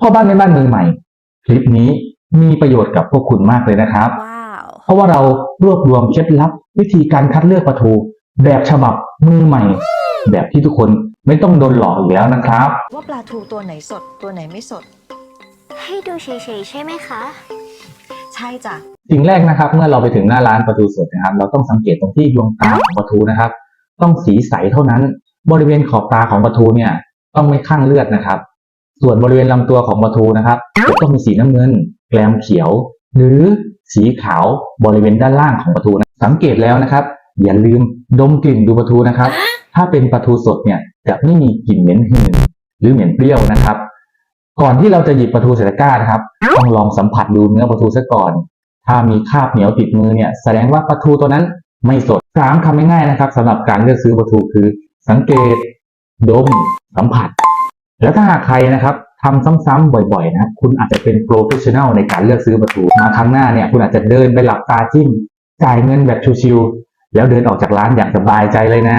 พ่อบ้านในบ้านมือใหม่ คลิปนี้มีประโยชน์กับพวกคุณมากเลยนะครับ ว้าว เพราะว่าเรารวบรวมเคล็ดลับ วิธีการคัดเลือกปลาทูแบบฉบับมือใหม่ แบบที่ทุกคนไม่ต้องโดนหลอกอีกแล้วนะครับ ว่าปลาทูตัวไหนสดตัวไหนไม่สด ให้ดูเฉยๆใช่ไหมคะ ใช่จ้ะ สิ่งแรกนะครับเมื่อเราไปถึงหน้าร้านปลาทูสดนะครับ เราต้องสังเกตตรงที่ดวงตาของปลาทูนะครับ ต้องสีใสเท่านั้น บริเวณขอบตาของปลาทูเนี่ย ต้องไม่ข้างเลือดนะครับ ส่วนบริเวณลำตัวของปลาทูนะครับจะต้องมีสีน้ำเงินแกลมเขียว หรือสีขาวบริเวณด้านล่างของปลาทูนะสังเกตแล้วนะครับ อย่าลืมดมกลิ่นดูปลาทูนะครับ ถ้าเป็นปลาทูสดเนี่ยจะไม่มีกลิ่นเหม็นหืนหรือเหม็นเปรี้ยวนะครับ ก่อนที่เราจะหยิบปลาทูใส่ตะกร้านะครับต้องลองสัมผัสดูเนื้อปลาทูซะก่อน ถ้ามีคราบเหนียวติดมือเนี่ยแสดงว่าปลาทูตัวนั้นไม่สดสามคำง่ายๆนะครับสำหรับการเลือกซื้อปลาทูคือ สังเกต ดม สัมผัส แล้วถ้าหากใครนะครับทำซ้ำๆบ่อยๆนะคุณอาจจะเป็นโปรเฟชชั่นแนลในการเลือกซื้อประตูมาครั้งหน้าเนี่ยคุณอาจจะเดินไปหลับตาจิ้มจ่ายเงินแบบชิวๆแล้วเดินออกจากร้านอย่างสบายใจเลยนะ